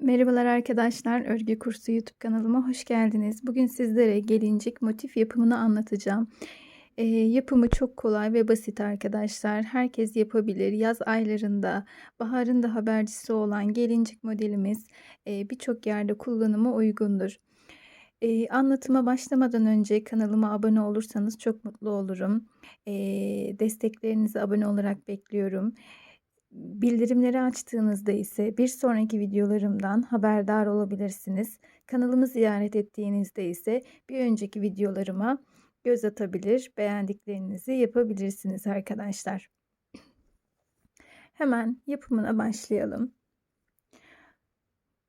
Merhabalar arkadaşlar, Örgü Kursu YouTube kanalıma hoş geldiniz. Bugün sizlere gelincik motif yapımını anlatacağım. Ee, yapımı çok kolay ve basit arkadaşlar. Herkes yapabilir. Yaz aylarında, baharın da habercisi olan gelincik modelimiz e, birçok yerde kullanıma uygundur. Ee, anlatıma başlamadan önce kanalıma abone olursanız çok mutlu olurum. Ee, desteklerinizi abone olarak bekliyorum. Bildirimleri açtığınızda ise bir sonraki videolarımdan haberdar olabilirsiniz. Kanalımı ziyaret ettiğinizde ise bir önceki videolarıma göz atabilir, beğendiklerinizi yapabilirsiniz arkadaşlar. Hemen yapımına başlayalım.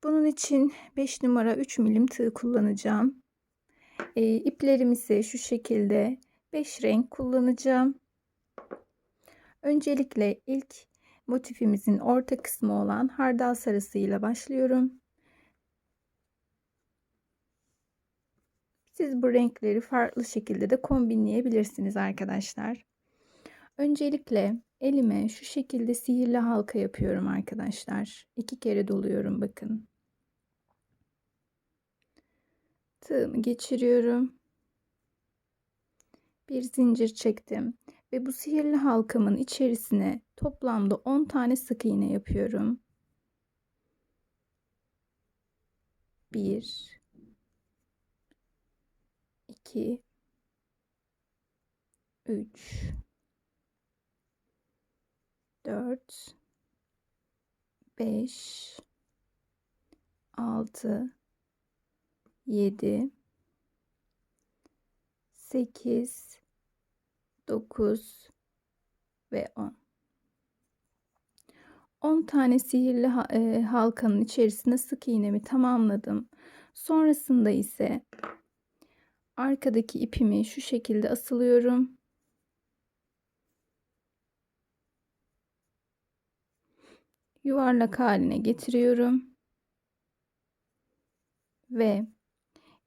Bunun için 5 numara 3 milim tığ kullanacağım. E, iplerim ise şu şekilde 5 renk kullanacağım. Öncelikle ilk motifimizin orta kısmı olan hardal sarısıyla başlıyorum. Siz bu renkleri farklı şekilde de kombinleyebilirsiniz arkadaşlar. Öncelikle elime şu şekilde sihirli halka yapıyorum arkadaşlar. İki kere doluyorum bakın. Tığımı geçiriyorum. Bir zincir çektim ve bu sihirli halkamın içerisine toplamda 10 tane sık iğne yapıyorum. 1 2 3 4 5 6 7 8 9 ve 10. 10 tane sihirli e, halkanın içerisine sık iğnemi tamamladım. Sonrasında ise arkadaki ipimi şu şekilde asılıyorum. Yuvarlak haline getiriyorum. Ve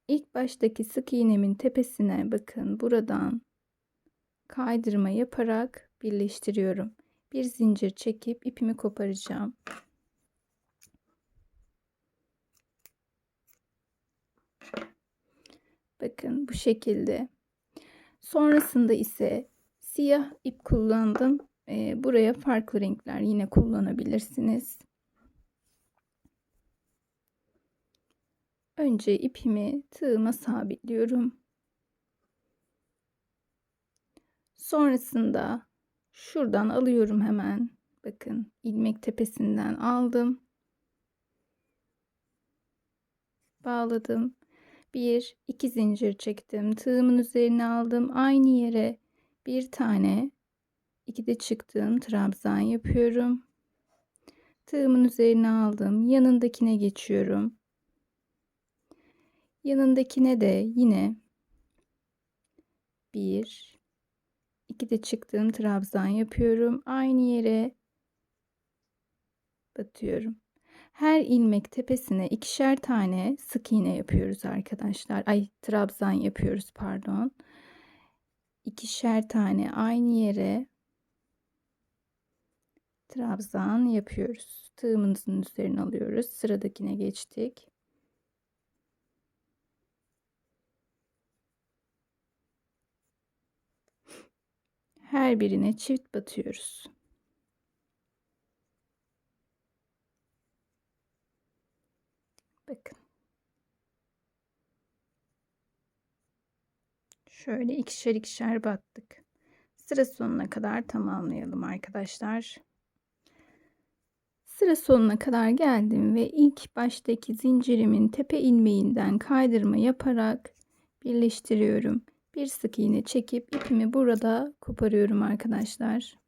ilk baştaki sık iğnemin tepesine bakın buradan kaydırma yaparak birleştiriyorum. Bir zincir çekip ipimi koparacağım. Bakın bu şekilde. Sonrasında ise siyah ip kullandım. Ee, buraya farklı renkler yine kullanabilirsiniz. Önce ipimi tığıma sabitliyorum. Sonrasında şuradan alıyorum hemen. Bakın ilmek tepesinden aldım. Bağladım. Bir, iki zincir çektim. Tığımın üzerine aldım. Aynı yere bir tane iki de çıktım. Trabzan yapıyorum. Tığımın üzerine aldım. Yanındakine geçiyorum. Yanındakine de yine bir 2 de çıktığım trabzan yapıyorum. Aynı yere batıyorum. Her ilmek tepesine ikişer tane sık iğne yapıyoruz arkadaşlar. Ay trabzan yapıyoruz pardon. İkişer tane aynı yere trabzan yapıyoruz. Tığımızın üzerine alıyoruz. Sıradakine geçtik. Her birine çift batıyoruz. Bakın. Şöyle ikişer ikişer battık. Sıra sonuna kadar tamamlayalım arkadaşlar. Sıra sonuna kadar geldim ve ilk baştaki zincirimin tepe ilmeğinden kaydırma yaparak birleştiriyorum bir sık iğne çekip ipimi burada koparıyorum arkadaşlar.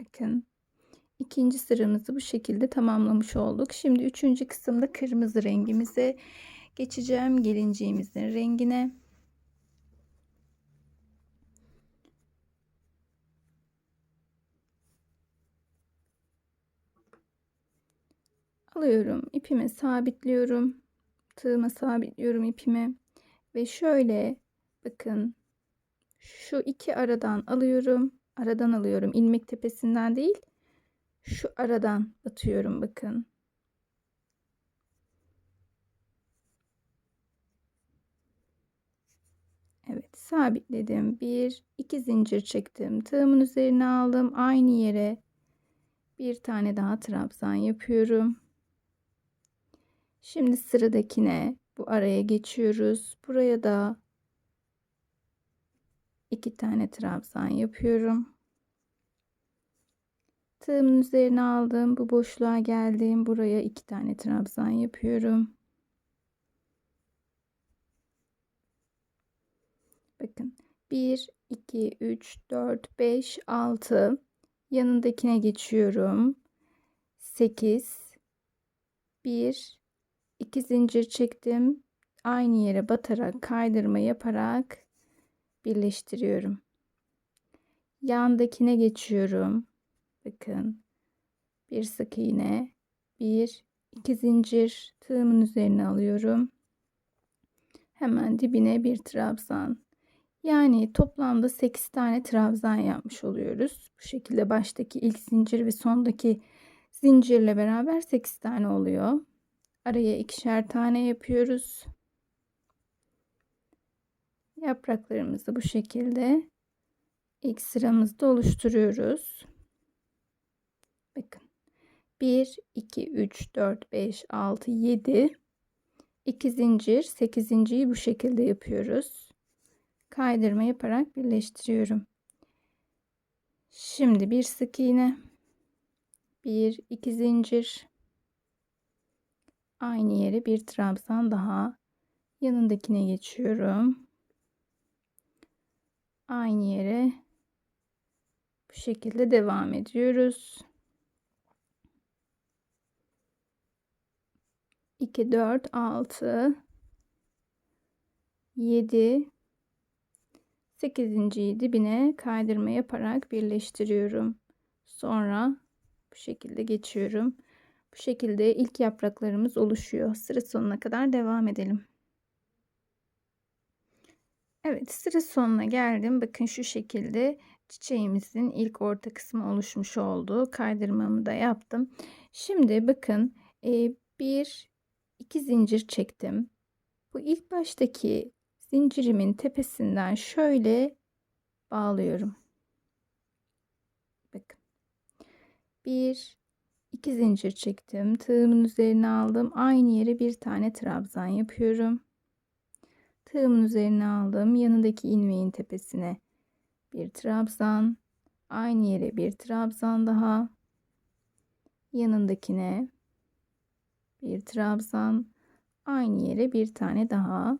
Bakın ikinci sıramızı bu şekilde tamamlamış olduk. Şimdi üçüncü kısımda kırmızı rengimize geçeceğim. Gelinciğimizin rengine. Alıyorum ipimi sabitliyorum. Tığıma sabitliyorum ipimi. Ve şöyle bakın şu iki aradan alıyorum. Aradan alıyorum ilmek tepesinden değil. şu aradan batıyorum bakın. Evet sabitledim. Bir iki zincir çektim. Tığımın üzerine aldım. Aynı yere bir tane daha trabzan yapıyorum. Şimdi sıradakine bu araya geçiyoruz. Buraya da iki tane trabzan yapıyorum. Tığımın üzerine aldım. Bu boşluğa geldim. Buraya iki tane trabzan yapıyorum. Bakın 1, 2, 3, 4, 5, 6 yanındakine geçiyorum. 8 1 2 zincir çektim. Aynı yere batarak kaydırma yaparak birleştiriyorum. Yandakine geçiyorum. Bakın. Bir sık iğne, bir iki zincir tığımın üzerine alıyorum. Hemen dibine bir trabzan. Yani toplamda 8 tane trabzan yapmış oluyoruz. Bu şekilde baştaki ilk zincir ve sondaki zincirle beraber 8 tane oluyor. Araya ikişer tane yapıyoruz. Yapraklarımızı bu şekilde ilk sıramızda oluşturuyoruz. Bakın. 1, 2, 3, 4, 5, 6, 7. 2 zincir, 8 zinciri bu şekilde yapıyoruz. Kaydırma yaparak birleştiriyorum. Şimdi bir sık iğne. 1, 2 zincir. Aynı yere bir trabzan daha. Yanındakine geçiyorum. Aynı yere bu şekilde devam ediyoruz. 2, 4, 6, 7, 8. dibine kaydırma yaparak birleştiriyorum. Sonra bu şekilde geçiyorum. Bu şekilde ilk yapraklarımız oluşuyor. Sıra sonuna kadar devam edelim. Evet sıra sonuna geldim. Bakın şu şekilde çiçeğimizin ilk orta kısmı oluşmuş oldu. Kaydırmamı da yaptım. Şimdi bakın bir iki zincir çektim. Bu ilk baştaki zincirimin tepesinden şöyle bağlıyorum. Bakın. Bir iki zincir çektim. Tığımın üzerine aldım. Aynı yere bir tane trabzan yapıyorum. Tığımın üzerine aldım. Yanındaki ilmeğin tepesine bir trabzan. Aynı yere bir trabzan daha. Yanındakine bir trabzan. Aynı yere bir tane daha.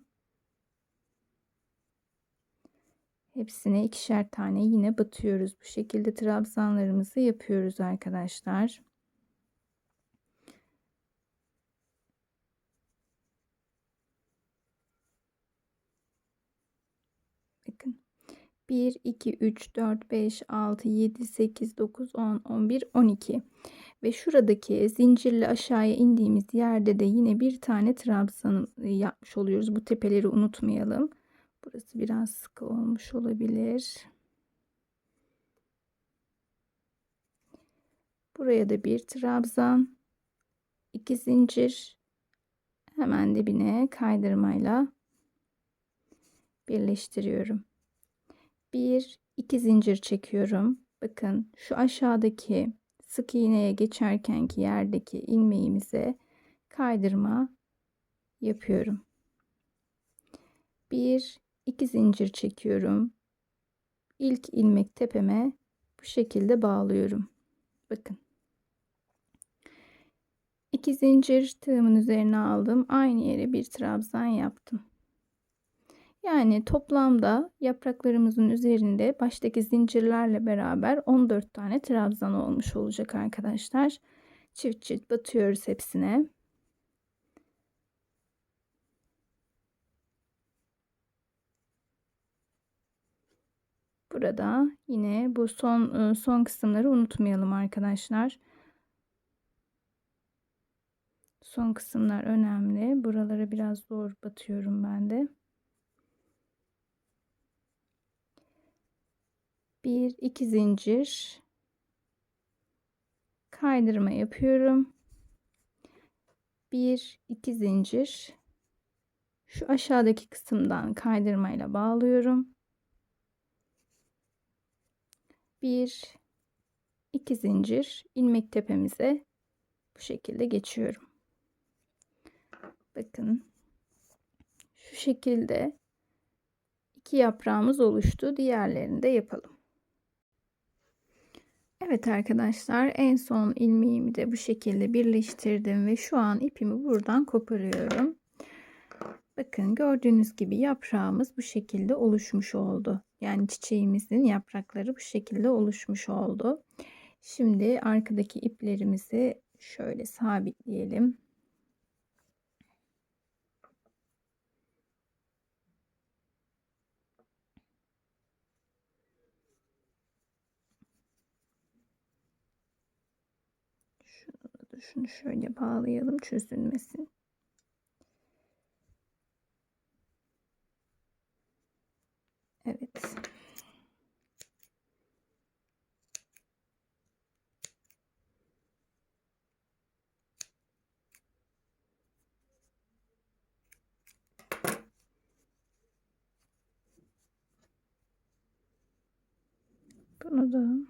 Hepsine ikişer tane yine batıyoruz. Bu şekilde trabzanlarımızı yapıyoruz arkadaşlar. Bakın. 1, 2, 3, 4, 5, 6, 7, 8, 9, 10, 11, 12. Ve şuradaki zincirle aşağıya indiğimiz yerde de yine bir tane trabzan yapmış oluyoruz. Bu tepeleri unutmayalım. Burası biraz sıkı olmuş olabilir. Buraya da bir trabzan, iki zincir, hemen dibine kaydırmayla birleştiriyorum. Bir, iki zincir çekiyorum. Bakın şu aşağıdaki sık iğneye geçerkenki yerdeki ilmeğimize kaydırma yapıyorum. Bir, 2 zincir çekiyorum. İlk ilmek tepeme bu şekilde bağlıyorum. Bakın. 2 zincir tığımın üzerine aldım. Aynı yere bir trabzan yaptım. Yani toplamda yapraklarımızın üzerinde baştaki zincirlerle beraber 14 tane trabzan olmuş olacak arkadaşlar. Çift çift batıyoruz hepsine. Burada yine bu son son kısımları unutmayalım arkadaşlar. Son kısımlar önemli. Buralara biraz zor batıyorum ben de. Bir iki zincir kaydırma yapıyorum. 1 2 zincir şu aşağıdaki kısımdan kaydırmayla bağlıyorum. 1 2 zincir ilmek tepemize bu şekilde geçiyorum. Bakın şu şekilde iki yaprağımız oluştu. Diğerlerini de yapalım. Evet arkadaşlar en son ilmeğimi de bu şekilde birleştirdim ve şu an ipimi buradan koparıyorum. Bakın gördüğünüz gibi yaprağımız bu şekilde oluşmuş oldu. Yani çiçeğimizin yaprakları bu şekilde oluşmuş oldu. Şimdi arkadaki iplerimizi şöyle sabitleyelim. Şunu şöyle bağlayalım çözülmesin. Evet. Bunu da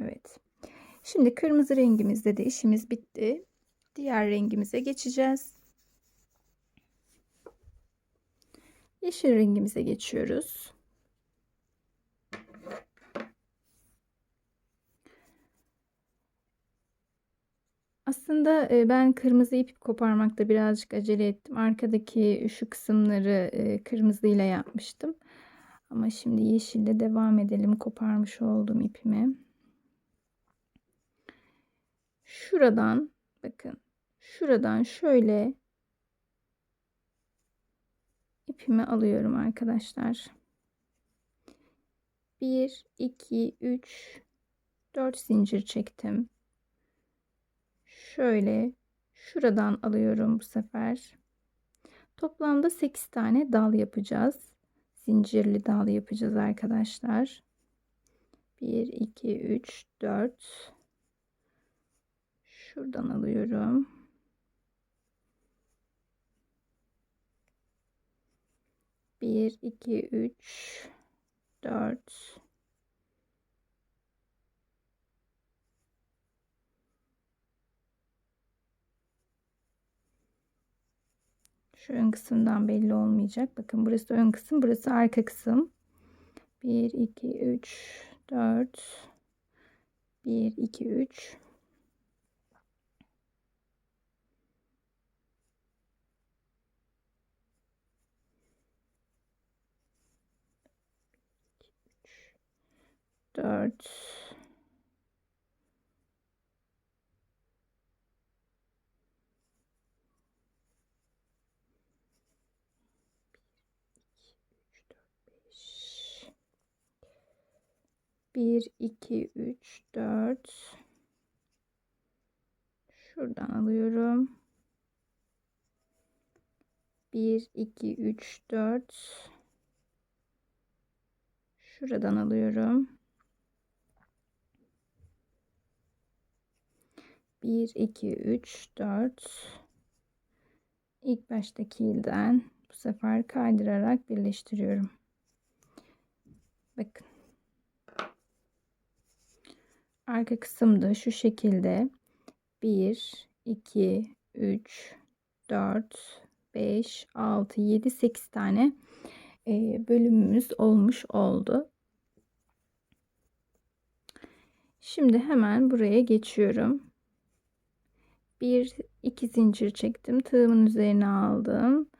Evet. Şimdi kırmızı rengimizde de işimiz bitti. Diğer rengimize geçeceğiz. Yeşil rengimize geçiyoruz. Aslında ben kırmızı ip koparmakta birazcık acele ettim. Arkadaki şu kısımları kırmızıyla yapmıştım. Ama şimdi yeşille devam edelim koparmış olduğum ipimi. Şuradan bakın şuradan şöyle ipimi alıyorum arkadaşlar. 1 2 3 4 zincir çektim. Şöyle şuradan alıyorum bu sefer. Toplamda 8 tane dal yapacağız zincirli dal yapacağız arkadaşlar. 1 2 3 4 şuradan alıyorum. Bir, iki, üç, dört, Şu ön kısımdan belli olmayacak. Bakın burası ön kısım, burası arka kısım. 1, 2, 3, 4, 1, 2, 3. Dört, 1 2 3 4 şuradan alıyorum. 1 2 3 4 şuradan alıyorum 1 2 3 4 ilk baştaki ilden bu sefer kaydırarak birleştiriyorum bakın arka kısımda şu şekilde 1 2 3 4 5 6 7 8 tane e, bölümümüz olmuş oldu. Şimdi hemen buraya geçiyorum. Bir iki zincir çektim. Tığımın üzerine aldım.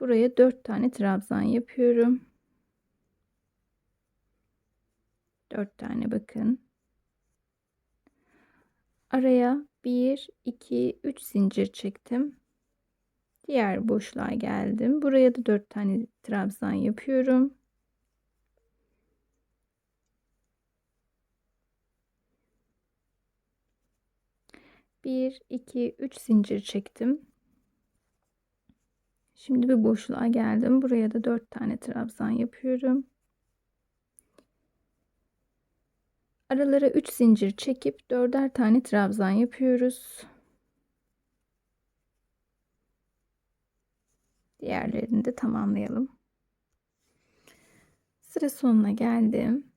Buraya dört tane trabzan yapıyorum. Dört tane bakın. Araya 1, 2, 3 zincir çektim. Diğer boşluğa geldim. Buraya da 4 tane trabzan yapıyorum. Bir, iki, üç zincir çektim. Şimdi bir boşluğa geldim. Buraya da 4 tane trabzan yapıyorum. Aralara 3 zincir çekip 4'er tane trabzan yapıyoruz. Diğerlerini de tamamlayalım. Sıra sonuna geldim.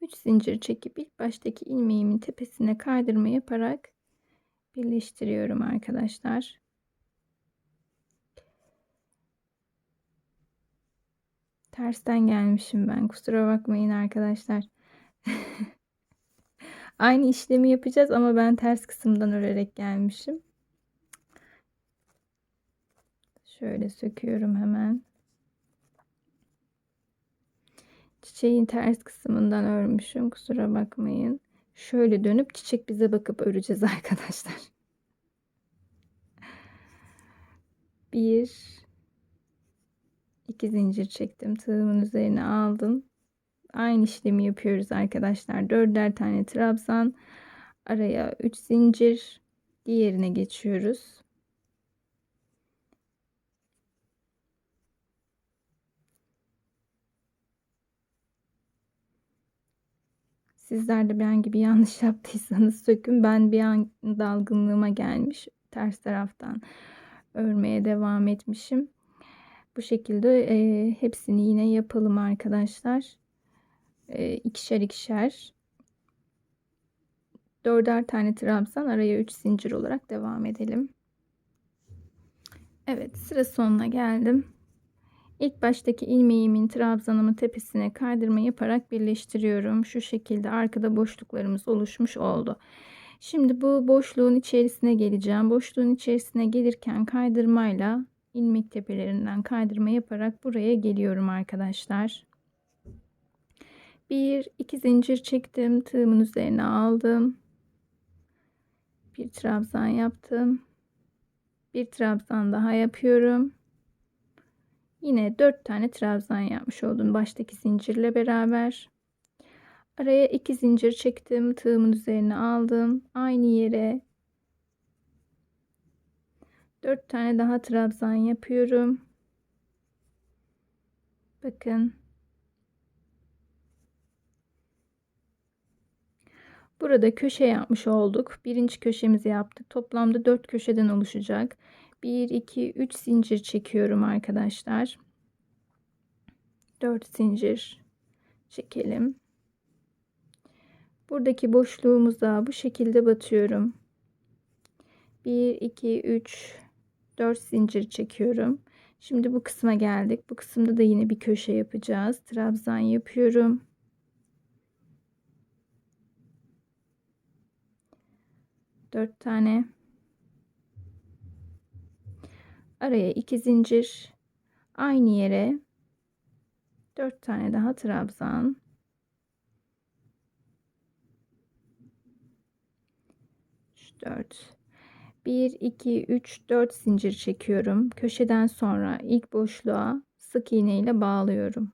3 zincir çekip ilk baştaki ilmeğimin tepesine kaydırma yaparak birleştiriyorum arkadaşlar. Tersten gelmişim ben. Kusura bakmayın arkadaşlar. Aynı işlemi yapacağız ama ben ters kısımdan örerek gelmişim. Şöyle söküyorum hemen. Çiçeğin ters kısmından örmüşüm. Kusura bakmayın. Şöyle dönüp çiçek bize bakıp öreceğiz arkadaşlar. Bir, iki zincir çektim. Tığımın üzerine aldım. Aynı işlemi yapıyoruz arkadaşlar. Dörder tane trabzan. Araya üç zincir. Diğerine geçiyoruz. Sizler de ben gibi yanlış yaptıysanız sökün. Ben bir an dalgınlığıma gelmiş. Ters taraftan örmeye devam etmişim. Bu şekilde e, hepsini yine yapalım arkadaşlar. E, ikişer ikişer. Dörder tane trabzan araya 3 zincir olarak devam edelim. Evet sıra sonuna geldim. İlk baştaki ilmeğimin trabzanımın tepesine kaydırma yaparak birleştiriyorum. Şu şekilde arkada boşluklarımız oluşmuş oldu. Şimdi bu boşluğun içerisine geleceğim. Boşluğun içerisine gelirken kaydırmayla ilmek tepelerinden kaydırma yaparak buraya geliyorum arkadaşlar. Bir iki zincir çektim. Tığımın üzerine aldım. Bir trabzan yaptım. Bir trabzan daha yapıyorum. Yine 4 tane trabzan yapmış oldum baştaki zincirle beraber. Araya 2 zincir çektim. Tığımın üzerine aldım. Aynı yere 4 tane daha trabzan yapıyorum. Bakın. Burada köşe yapmış olduk. Birinci köşemizi yaptık. Toplamda 4 köşeden oluşacak. 1 2 3 zincir çekiyorum arkadaşlar. 4 zincir çekelim. Buradaki boşluğumuza bu şekilde batıyorum. 1 2 3 4 zincir çekiyorum. Şimdi bu kısma geldik. Bu kısımda da yine bir köşe yapacağız. Trabzan yapıyorum. Dört tane araya iki zincir aynı yere dört tane daha trabzan. Dört. Bir iki üç dört zincir çekiyorum. Köşeden sonra ilk boşluğa sık iğne ile bağlıyorum.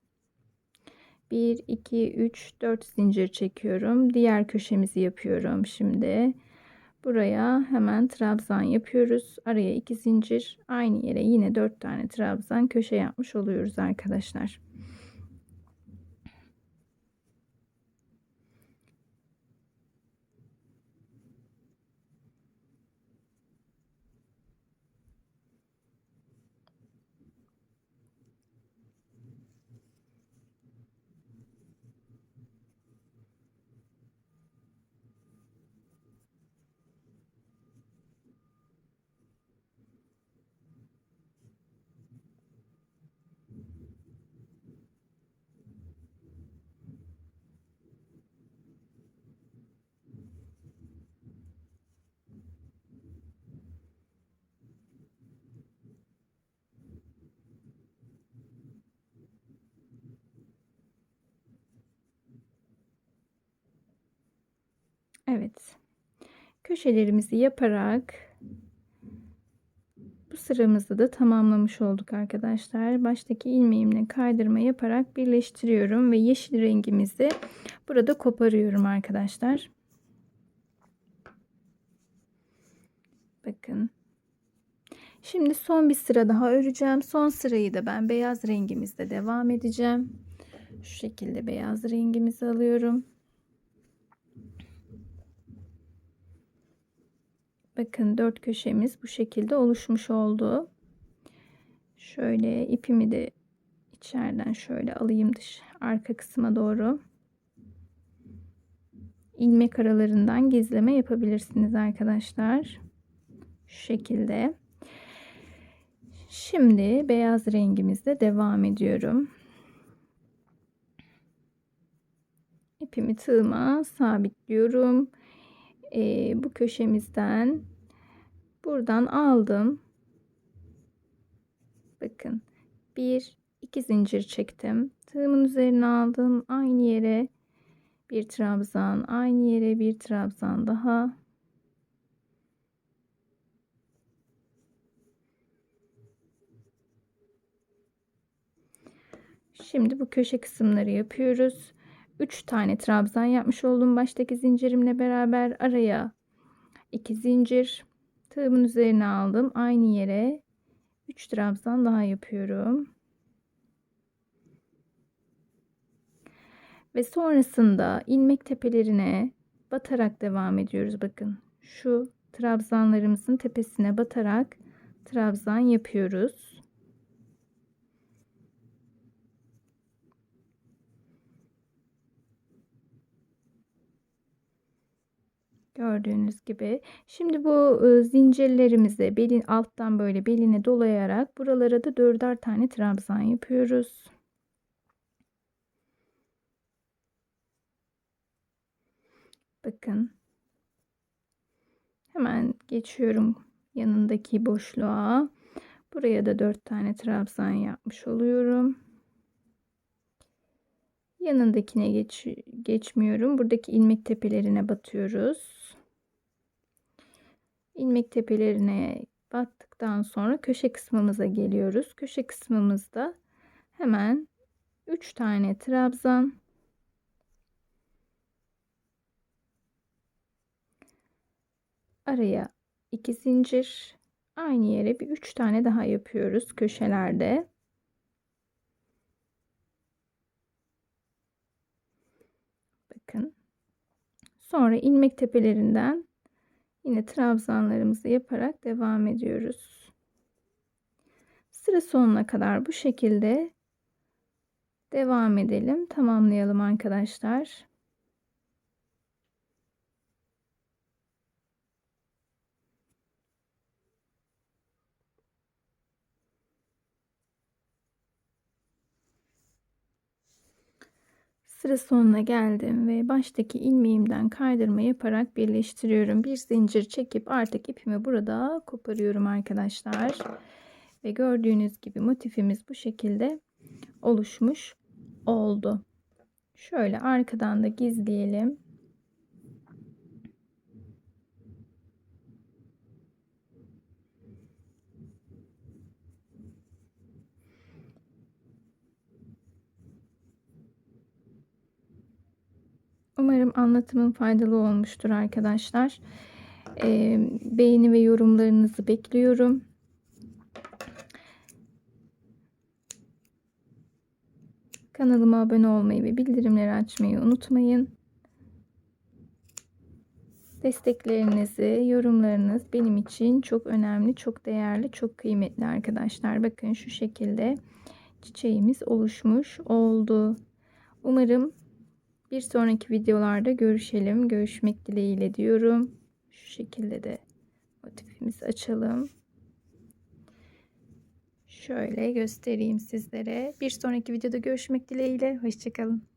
1 2 3 4 zincir çekiyorum. Diğer köşemizi yapıyorum şimdi Buraya hemen trabzan yapıyoruz. Araya iki zincir aynı yere yine dört tane trabzan köşe yapmış oluyoruz arkadaşlar. Evet. Köşelerimizi yaparak bu sıramızı da tamamlamış olduk arkadaşlar. Baştaki ilmeğimle kaydırma yaparak birleştiriyorum ve yeşil rengimizi burada koparıyorum arkadaşlar. Bakın. Şimdi son bir sıra daha öreceğim. Son sırayı da ben beyaz rengimizde devam edeceğim. Şu şekilde beyaz rengimizi alıyorum. Bakın dört köşemiz bu şekilde oluşmuş oldu. Şöyle ipimi de içeriden şöyle alayım dış arka kısma doğru. ilmek aralarından gizleme yapabilirsiniz arkadaşlar. Şu şekilde. Şimdi beyaz rengimizle devam ediyorum. İpimi tığıma sabitliyorum. Ee, bu köşemizden buradan aldım. Bakın bir iki zincir çektim. Tığımın üzerine aldım. Aynı yere bir trabzan, aynı yere bir trabzan daha. Şimdi bu köşe kısımları yapıyoruz. 3 tane trabzan yapmış oldum baştaki zincirimle beraber. Araya 2 zincir tığımın üzerine aldım. Aynı yere 3 trabzan daha yapıyorum. Ve sonrasında ilmek tepelerine batarak devam ediyoruz. Bakın şu trabzanlarımızın tepesine batarak trabzan yapıyoruz Gördüğünüz gibi. Şimdi bu zincirlerimizi belin alttan böyle beline dolayarak buralara da dörder tane trabzan yapıyoruz. Bakın. Hemen geçiyorum yanındaki boşluğa. Buraya da dört tane trabzan yapmış oluyorum. Yanındakine geç, geçmiyorum. Buradaki ilmek tepelerine batıyoruz ilmek tepelerine battıktan sonra köşe kısmımıza geliyoruz. Köşe kısmımızda hemen 3 tane trabzan araya 2 zincir aynı yere bir 3 tane daha yapıyoruz köşelerde. Bakın. Sonra ilmek tepelerinden Yine trabzanlarımızı yaparak devam ediyoruz. Sıra sonuna kadar bu şekilde devam edelim. Tamamlayalım arkadaşlar. Sıra sonuna geldim ve baştaki ilmeğimden kaydırma yaparak birleştiriyorum. Bir zincir çekip artık ipimi burada koparıyorum arkadaşlar. Ve gördüğünüz gibi motifimiz bu şekilde oluşmuş oldu. Şöyle arkadan da gizleyelim. Umarım anlatımım faydalı olmuştur arkadaşlar. Ee, beğeni ve yorumlarınızı bekliyorum. Kanalıma abone olmayı ve bildirimleri açmayı unutmayın. Desteklerinizi, yorumlarınız benim için çok önemli, çok değerli, çok kıymetli arkadaşlar. Bakın şu şekilde çiçeğimiz oluşmuş oldu. Umarım bir sonraki videolarda görüşelim. Görüşmek dileğiyle diyorum. Şu şekilde de motifimizi açalım. Şöyle göstereyim sizlere. Bir sonraki videoda görüşmek dileğiyle. Hoşçakalın.